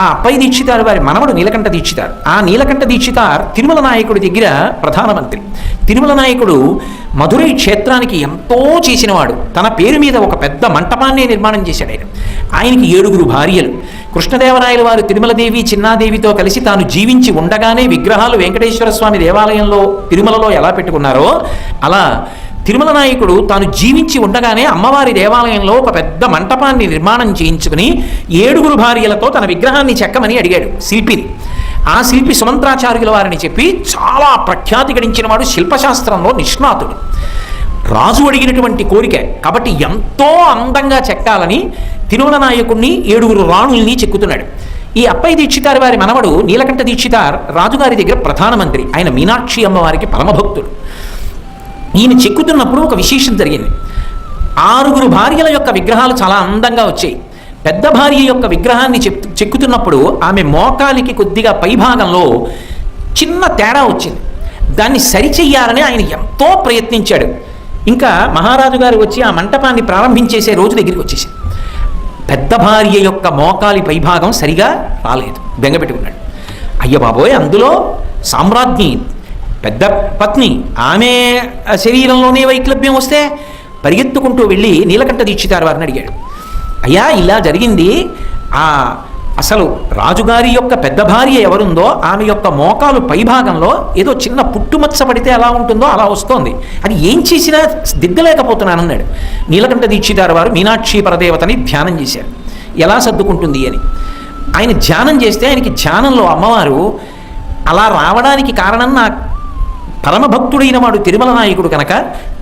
ఆ అప్పయ్య దీక్షితారు వారి మనవడు నీలకంఠ దీక్షితారు. ఆ నీలకంఠ దీక్షితార్ తిరుమల నాయకుడి దగ్గర ప్రధానమంత్రి. తిరుమల నాయకుడు మధురై క్షేత్రానికి ఎంతో చేసినవాడు. తన పేరు మీద ఒక పెద్ద మంటపాన్నే నిర్మాణం చేశాడు ఆయన. ఆయనకి ఏడుగురు భార్యలు. కృష్ణదేవరాయల వారు తిరుమలదేవి చిన్నాదేవితో కలిసి తాను జీవించి ఉండగానే విగ్రహాలు వెంకటేశ్వర స్వామి దేవాలయంలో తిరుమలలో ఎలా పెట్టుకున్నారో అలా తిరుమల నాయకుడు తాను జీవించి ఉండగానే అమ్మవారి దేవాలయంలో ఒక పెద్ద మంటపాన్ని నిర్మాణం చేయించుకుని ఏడుగురు భార్యలతో తన విగ్రహాన్ని చెక్కమని అడిగాడు శిల్పిని. ఆ శిల్పి సుమంత్రాచార్యుల వారిని చెప్పి చాలా ప్రఖ్యాతి గడించిన వాడు శిల్పశాస్త్రంలో నిష్ణాతుడు. రాజు అడిగినటువంటి కోరిక కాబట్టి ఎంతో అందంగా చెక్కాలని తిరుమల నాయకుడిని ఏడుగురు రాణుల్ని చెక్కుతున్నాడు. ఈ అప్పయ్య దీక్షితారి వారి మనవడు నీలకంఠ దీక్షితార్ రాజుగారి దగ్గర ప్రధానమంత్రి. ఆయన మీనాక్షి అమ్మవారికి పరమభక్తుడు. ఈయన చెక్కుతున్నప్పుడు ఒక విశేషం జరిగింది. ఆరుగురు భార్యల యొక్క విగ్రహాలు చాలా అందంగా వచ్చాయి. పెద్ద భార్య యొక్క విగ్రహాన్ని చెక్ చెక్కుతున్నప్పుడు ఆమె మోకాలికి కొద్దిగా పైభాగంలో చిన్న తేడా వచ్చింది. దాన్ని సరిచెయ్యాలని ఆయన ఎంతో ప్రయత్నించాడు. ఇంకా మహారాజు గారు వచ్చి ఆ మంటపాన్ని ప్రారంభించేసే రోజు దగ్గరికి వచ్చేసింది పెద్ద భార్య యొక్క మోకాలి పైభాగం సరిగా రాలేదు. బెంగపెట్టుకున్నాడు. అయ్య బాబోయ్ అందులో సామ్రాజ్ఞి పెద్ద పత్ని. ఆమె శరీరంలోనే వైక్లభ్యం వస్తే పరిగెత్తుకుంటూ వెళ్ళి నీలకంఠ దీక్షితారు వారిని అడిగాడు. అయ్యా ఇలా జరిగింది. ఆ అసలు రాజుగారి యొక్క పెద్ద భార్య ఎవరుందో ఆమె యొక్క మోకాలు పైభాగంలో ఏదో చిన్న పుట్టుమచ్చ పడితే ఎలా ఉంటుందో అలా వస్తోంది. అది ఏం చేసినా దిగ్గలేకపోతున్నానన్నాడు. నీలకంఠ దీక్షితారు వారు మీనాక్షి పరదేవతని ధ్యానం చేశారు. ఎలా సర్దుకుంటుంది అని. ఆయన ధ్యానం చేస్తే ఆయనకి ధ్యానంలో అమ్మవారు అలా రావడానికి కారణం నా పరమభక్తుడైన వాడు తిరుమల నాయకుడు కనుక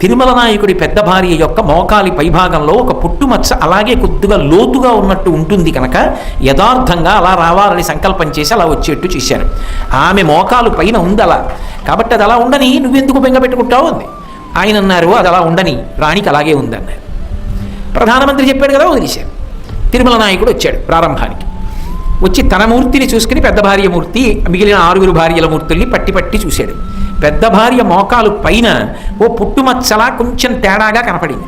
తిరుమల నాయకుడి పెద్ద భార్య యొక్క మోకాలి పైభాగంలో ఒక పుట్టుమచ్చ అలాగే కొద్దిగా లోతుగా ఉన్నట్టు ఉంటుంది కనుక యథార్థంగా అలా రావాలని సంకల్పం చేసి అలా వచ్చేట్టు చేశాను ఆమె మోకాలు పైన ఉంది అలా కాబట్టి అది అలా ఉండని నువ్వెందుకు బెంగపెట్టుకుంటావు అంది. ఆయన అన్నారు అది అలా ఉండని రాణికి అలాగే ఉందన్నారు. ప్రధానమంత్రి చెప్పాడు కదా వదిలేశారు. తిరుమల నాయకుడు వచ్చాడు ప్రారంభానికి. వచ్చి తన మూర్తిని చూసుకుని పెద్ద భార్య మూర్తి మిగిలిన ఆరుగురు భార్యల మూర్తుల్ని పట్టి పట్టి చూశాడు. పెద్ద భార్య మోకాలు పైన ఓ పుట్టుమచ్చలా కొంచెం తేడాగా కనపడింది.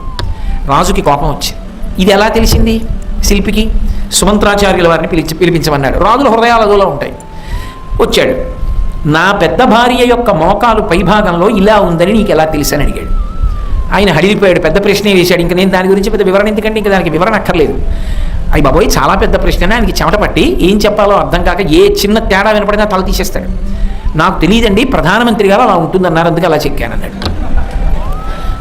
రాజుకి కోపం వచ్చింది ఇది ఎలా తెలిసింది శిల్పికి? సుమంత్రాచార్యుల వారిని పిలిచి పిలిపించమన్నాడు. రాజుల హృదయాలు అదోలా ఉంటాయి. వచ్చాడు. నా పెద్ద భార్య యొక్క మోకాలు పైభాగంలో ఇలా ఉందని నీకు ఎలా తెలుసని అడిగాడు. ఆయన హడిలిపోయాడు. పెద్ద ప్రశ్నే వేశాడు. ఇంకా నేను దాని గురించి పెద్ద వివరణ ఎందుకంటే ఇంకా దానికి వివరణ అక్కర్లేదు. అయ్యి బాబోయ్! చాలా పెద్ద ప్రశ్న ఆయనకి చెమట పట్టి ఏం చెప్పాలో అర్థం కాక ఏ చిన్న తేడా వినపడినా తల తీసేస్తాడు. నాకు తెలియదండి ప్రధానమంత్రి గారు అలా ఉంటుందన్నారు అందుకే అలా చెక్కానన్నాడు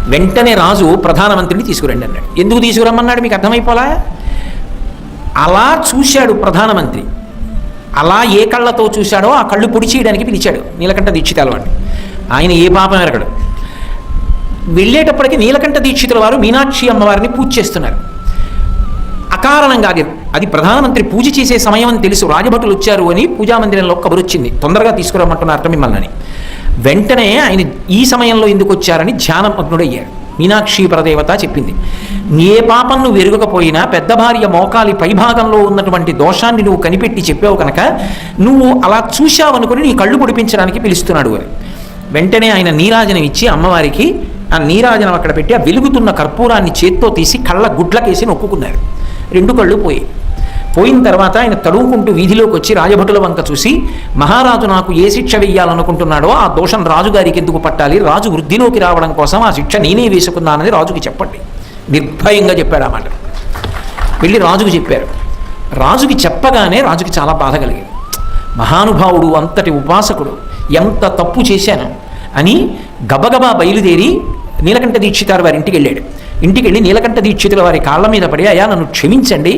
వెంటనే రాజు ప్రధానమంత్రిని తీసుకురండి అన్నాడు. ఎందుకు తీసుకురమ్మన్నాడు? మీకు అర్థమైపోలా? అలా చూశాడు ప్రధానమంత్రి. అలా ఏ కళ్ళతో చూశాడో ఆ కళ్ళు పొడి చేయడానికి పిలిచాడు. నీలకంఠ దీక్షితాల వాడిని ఆయన ఏ పాపం ఎరగడు. వెళ్ళేటప్పటికి నీలకంఠ దీక్షితుల వారు మీనాక్షి అమ్మవారిని పూజ చేస్తున్నారు. అకారణంగా అది అది ప్రధానమంత్రి పూజ చేసే సమయం అని తెలుసు. రాజభటులు వచ్చారు అని పూజామందిరంలో కబురు వచ్చింది. తొందరగా తీసుకురమ్మంటున్నారట మిమ్మల్ని. వెంటనే ఆయన ఈ సమయంలో ఎందుకు వచ్చారని ధ్యానమగ్నుడయ్యాడు మీనాక్షి పరదేవత చెప్పింది. ఏ పాపం నువ్వు ఎరుగకపోయినా పెద్ద భార్య మోకాలి పైభాగంలో ఉన్నటువంటి దోషాన్ని నువ్వు కనిపెట్టి చెప్పావు కనుక నువ్వు అలా చూశావనుకుని నీ కళ్ళు పొడిపించడానికి పిలుస్తున్నాడు అని. వెంటనే ఆయన నీరాజనం ఇచ్చి అమ్మవారికి ఆ నీరాజనం అక్కడ పెట్టి ఆ వెలుగుతున్న కర్పూరాన్ని చేత్తో తీసి కళ్ళ గుడ్లకేసి నొక్కుకున్నారు. రెండు కళ్ళు పోయి పోయిన తర్వాత ఆయన తడువుకుంటూ వీధిలోకి వచ్చి రాజభటుల వంక చూసి మహారాజు నాకు ఏ శిక్ష వెయ్యాలనుకుంటున్నాడో ఆ దోషం రాజుగారికి ఎందుకు పట్టాలి? రాజు వృద్ధిలోకి రావడం కోసం ఆ శిక్ష నేనే వేసుకున్నానని రాజుకి చెప్పండి. నిర్భయంగా చెప్పాడు అన్నమాట వెళ్ళి రాజుకు చెప్పారు. రాజుకి చెప్పగానే రాజుకి చాలా బాధ కలిగింది. మహానుభావుడు అంతటి ఉపాసకుడు ఎంత తప్పు చేశాను? అని గబగబా బయలుదేరి నీలకంఠ దీక్షితారు వారి ఇంటికి వెళ్ళాడు. ఇంటికి వెళ్ళి నీలకంఠ దీక్షితుల వారి కాళ్ళ మీద పడి అయ్యా నన్ను క్షమించండి.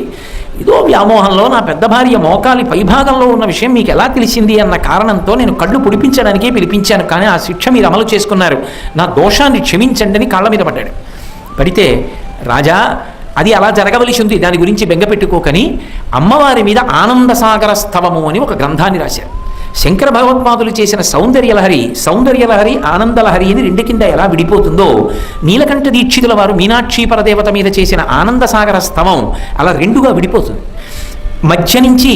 ఏదో వ్యామోహంలో నా పెద్ద భార్య మోకాలి పైభాగంలో ఉన్న విషయం మీకు ఎలా తెలిసింది అన్న కారణంతో నేను కళ్ళు పొడిపించడానికే పిలిపించాను కానీ ఆ శిక్ష మీరు అమలు చేసుకున్నారు. నా దోషాన్ని క్షమించండి అని కాళ్ళ మీద పడ్డాడు. పడితే రాజా అది అలా జరగవలసి ఉంది. దాని గురించి బెంగపెట్టుకోకని అమ్మవారి మీద ఆనందసాగర స్తవము అని ఒక గ్రంథాన్ని రాశారు. శంకర భగవత్పాదులు చేసిన సౌందర్యలహరి సౌందర్యలహరి ఆనందలహరి అని రెండు కింద ఎలా విడిపోతుందో నీలకంఠ దీక్షితుల వారు మీనాక్షి పరదేవత మీద చేసిన ఆనందసాగర స్తవం అలా రెండుగా విడిపోతుంది. మధ్య నుంచి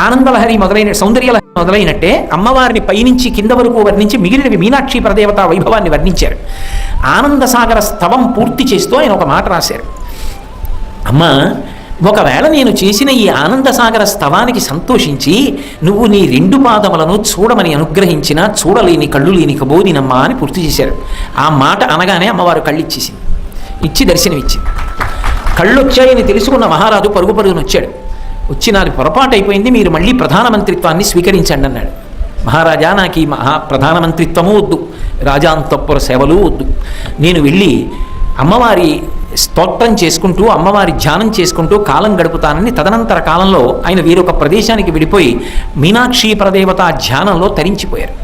ఆనందలహరి మొదలైన సౌందర్యలహరి మొదలైనట్టే అమ్మవారిని పైనుంచి కింద వరకు వర్ణించి మిగిలినవి మీనాక్షి పరదేవత వైభవాన్ని వర్ణించారు. ఆనందసాగర స్తవం పూర్తి చేస్తూ ఆయన ఒక మాట రాశారు. అమ్మ ఒకవేళ నేను చేసిన ఈ ఆనందసాగర స్తవానికి సంతోషించి నువ్వు నీ రెండు పాదములను చూడమని అనుగ్రహించిన చూడలేని కళ్ళు లేని కబోదినమ్మా అని పూర్తి చేశారు ఆ మాట అనగానే అమ్మవారు కళ్ళు ఇచ్చేసింది ఇచ్చి దర్శనమిచ్చింది. కళ్ళు వచ్చాయని తెలుసుకున్న మహారాజు పరుగు పరుగున వచ్చాడు. వచ్చి నాది పొరపాటు అయిపోయింది మీరు మళ్ళీ ప్రధానమంత్రిత్వాన్ని స్వీకరించండి అన్నాడు. మహారాజా నాకు ఈ మహా ప్రధానమంత్రిత్వము వద్దు రాజాంతపుర సేవలు వద్దు. నేను వెళ్ళి అమ్మవారి స్తోత్రం చేసుకుంటూ అమ్మవారి ధ్యానం చేసుకుంటూ కాలం గడుపుతానని తదనంతర కాలంలో ఆయన వీరొక ప్రదేశానికి విడిపోయి మీనాక్షి పరదేవత ధ్యానంలో తరించిపోయారు.